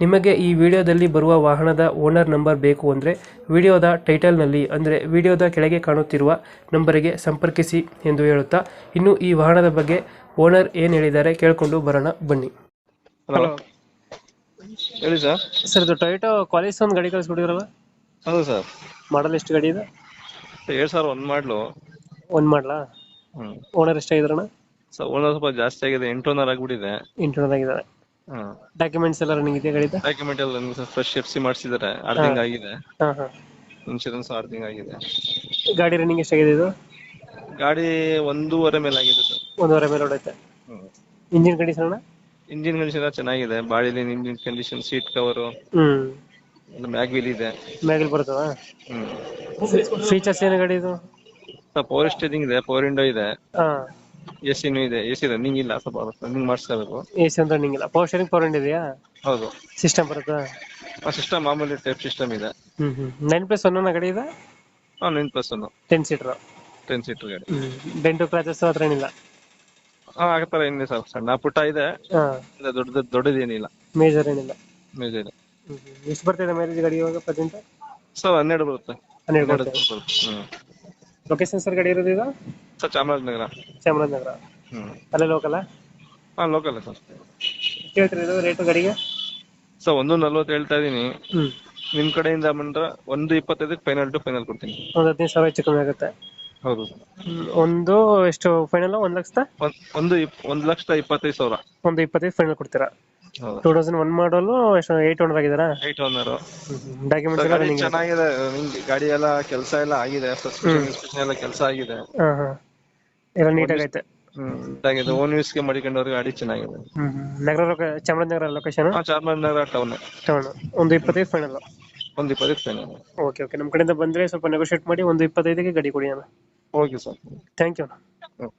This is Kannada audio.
ನಿಮಗೆ ಈ ವಿಡಿಯೋದಲ್ಲಿ ಬರುವ ವಾಹನದ ಓನರ್ ನಂಬರ್ ಬೇಕು ಅಂದರೆ ವಿಡಿಯೋದ ಟೈಟಲ್ನಲ್ಲಿ ಅಂದರೆ ವಿಡಿಯೋದ ಕೆಳಗೆ ಕಾಣುತ್ತಿರುವ ನಂಬರಿಗೆ ಸಂಪರ್ಕಿಸಿ ಎಂದು ಹೇಳುತ್ತಾ ಇನ್ನು ಈ ವಾಹನದ ಬಗ್ಗೆ ಓನರ್ ಏನು ಹೇಳಿದ್ದಾರೆ ಕೇಳಿಕೊಂಡು ಬರೋಣ ಬನ್ನಿ. ಹಲೋ. ಹೇಳಿ ಸರ್. ಸರ್ ಇದು ಟೊಯೋಟೋ ಕ್ವಾಲಿಸ್ ಒಂದು ಗಾಡಿ ಕಳಿಸ್ಬಿಟ್ಟಿದ್ರಲ್ಲ? ಹೌದು ಸರ್. ಮಾಡಲ್ ಎಷ್ಟು ಗಾಡಿ ಇದೆ? ಎರಡು ಸಾವಿರ ಒಂದು ಮಾಡಲು. ಒಂದು ಮಾಡಲಾ? ಓನರ್ ಎಷ್ಟಾಗಿದ್ರಣ ಸರ್ ಓನರ್ ಸ್ವಲ್ಪ ಜಾಸ್ತಿ ಆಗಿದೆ ಎಂಟು ಆಗಿಬಿಟ್ಟಿದೆ. ಆಗ್ಬಿಟ್ಟಿದೆ ಇಂಟರ್ನಲ್ ಆಗಿದ್ದಾರೆ. ಡಾಕ್ಯುಮೆಂಟ್ಸ್ ಎಲ್ಲ ರನ್ನಿಂಗ್ ಇದೆ ಗಾಡಿದ? ಡಾಕ್ಯುಮೆಂಟ್ ಎಲ್ಲ ಫ್ರೆಶ್ ಎಫ್ ಸಿ ಮಾಡಿಸಿದ್ದಾರೆ ಅರ್ಧಿಂಗ್ ಆಗಿದೆ. ಹಾಂ ಹಾಂ. ಇನ್ಶೂರೆನ್ಸ್ ಅರ್ಧಿಂಗ್ ಆಗಿದೆ. ಗಾಡಿ ರನ್ನಿಂಗ್ ಎಷ್ಟಾಗಿದೆ ಇದು? ಗಾಡಿ ಒಂದೂವರೆ ಮೇಲೆ ಆಗಿದೆ ಸರ್. ಒಂದೂವರೆ ಮೇಲೆ ಹೊಡೈತೆ ಇಂಜಿನ್ ಕಂಡೀಷನ್ ಅಣ್ಣ? ಇಂಜಿನ್ ಕಂಡೀಷನ್ ಚೆನ್ನಾಗಿದೆ. ಬಾಡಿಲಿ ಇಂಜಿನ್ ಕಂಡೀಷನ್ ಸೀಟ್ ಕವರು ಹ್ಮ್. ಮ್ಯಾಗ್ ವೀಲ್ ಇದೆ. ಮ್ಯಾಗಲ್ ಬರ್ತದ ಹ್ಮ್. ಫೀಚರ್ಸ್ ಏನು ಗಾಡಿ ಇದು? ಪವರ್ ಸ್ಟೇರಿಂಗ್ ಇದೆ ಪವರ್ ವಿಂಡೋ ಇದೆ. ಹಾಂ. ಎ ಸಿನೂ ಇದೆ ಎ ಸಿ ನಿಂಗೆ ಇಲ್ಲ ಸ್ವಲ್ಪ ರನ್ನಿಂಗ್ ಮಾಡಿಸ್ಕೋಬೇಕು. ಎ ಸಿ ಅಂತ ರನ್ನಿಂಗ್ ಇಲ್ಲ ಪವರ್ ಸ್ಟೇರಿಂಗ್ ಪವರ್ ಇದೆಯಾ? ಹೌದು. ಸಿಸ್ಟಮ್ ಬರುತ್ತಾ? ಸಿಸ್ಟಮ್ ಮಾಮೂಲಿ ಟೈಪ್ ಸಿಸ್ಟಮ್ ಇದೆ. ಹ್ಮ್ ಹ್ಮ್. ನೈನ್ ಪ್ಲಸ್ ಒನ್ ಗಾಡಿ ಇದೆ? ಹಾಂ nine plus one ten seater ten seater ಗಾಡಿ. ಡೆಂಟು ಕ್ರಾಚಸ್ ಹತ್ರ ಏನಿಲ್ಲ? ಹಾ ಆಗತ್ತರ ಏನಿಲ್ಲ ಸರ್ ಸಣ್ಣ ಪುಟ್ಟ ಇದೆ. ದೊಡ್ಡದು ದೊಡ್ಡದೇನಿಲ್ಲ ಮೇಜರ್ ಏನಿಲ್ಲ? ಮೇಜರ್ ಎಷ್ಟು ಬರ್ತಿದೆ ಮ್ಯಾರೇಜ್ ಗಾಡಿ ಇವಾಗ ಪ್ರೆಸೆಂಟ್ ಸರ್ ಹನ್ನೆರಡು ಬರುತ್ತೆ. ಹನ್ನೆರಡು ಬರುತ್ತೆ. ಲೊಕೇಶನ್ ಸರ್ ಗಾಡಿ ಇರೋದು ಈಗ ಸರ್ ಚಾಮರಾಜನಗರ. ಚಾಮರಾಜನಗರ. ಹ್ಮ್. ಅಲ್ಲೇ ಲೋಕಲ್ಲ ಹಾ ಲೋಕಲ್ ಸರ್. ಎಷ್ಟು ಹೇಳ್ತೀರಿ ಇದು ರೇಟು ಗಾಡಿಗೆ? ಸರ್ ಒಂದು ನಲ್ವತ್ತು ಹೇಳ್ತಾ ಇದೀನಿ ಹ್ಮ್. ನಿಮ್ ಕಡೆಯಿಂದ ಬಂದ್ರೆ ಒಂದು ಇಪ್ಪತ್ತೈದಕ್ಕೆ ಫೈನಲ್ ಟು ಫೈನಲ್ ಕೊಡ್ತೀನಿ. ಒಂದು ಹದಿನೈದು ಸಾವಿರ ಹೆಚ್ಚು ಕಮ್ಮಿ ಆಗುತ್ತೆ. ಹೌದು ಹ್ಮ್, ಒಂದು ಎಷ್ಟು ಫೈನಲ್ ಒಂದು ಲಕ್ಷದ? ಒಂದ್ ಒಂದು ಇಪ್- ಒಂದು ಲಕ್ಷದ ಇಪ್ಪತ್ತೈದು ಸಾವಿರ. ಒಂದು ಇಪ್ಪತ್ತೈದು ಫೈನಲ್ ಕೊಡ್ತೀರಾ? ಹೌದು. ಟೂ ತೌಸಂಡ್ ಒನ್ ಮಾಡಲು ಎಷ್ಟು ಏಯ್ಟ್ ಹಂಡ್ರೆಡ್ ಆಗಿದ್ದಾರಾ ಏಟ್ ಓನರು ಡಾಕ್ಯುಮೆಂಟ್ಸ್ ಎಲ್ಲ ಗಾಡಿ ರನ್ನಿಂಗ್ ಚೆನ್ನಾಗಿದೆ. ನಿಮ್ಗೆ ಗಾಡಿ ಎಲ್ಲ ಕೆಲಸ ಎಲ್ಲ ಆಗಿದೆ. ಸಸ್ಪೆನ್ಷನ್ ಎಲ್ಲ ಕೆಲಸ ಆಗಿದೆ. ಹಾಂ ಹಾಂ. ಎಲ್ಲ ನೀಟಾಗೈತೆ ಹ್ಮ್. ಇದಾಗಿದೆ ಓನ್ ಯೂಸ್ಗೆ ಮಾಡಿಕೊಂಡವ್ರಿಗೆ ಗಾಡಿ ಚೆನ್ನಾಗಿದೆ. ನಗರ Chamarajanagar location Chamarajanagar town town ಒಂದು ಇಪ್ಪತ್ತೈದು ಫೈನಲ್ ಒಂದು ಇಪ್ಪತ್ತೈದು ಫೈನಲ್ ಓಕೆ ಓಕೆ ನಮ್ಮ ಕಡೆಯಿಂದ ಬಂದ್ರೆ ಸ್ವಲ್ಪ ನೆಗೋಶಿಯೇಟ್ ಮಾಡಿ ಒಂದು ಇಪ್ಪತ್ತೈದಕ್ಕೆ ಗಾಡಿ ಕೊಡಿ ಅಣ್ಣ. Okay sir thank you hmm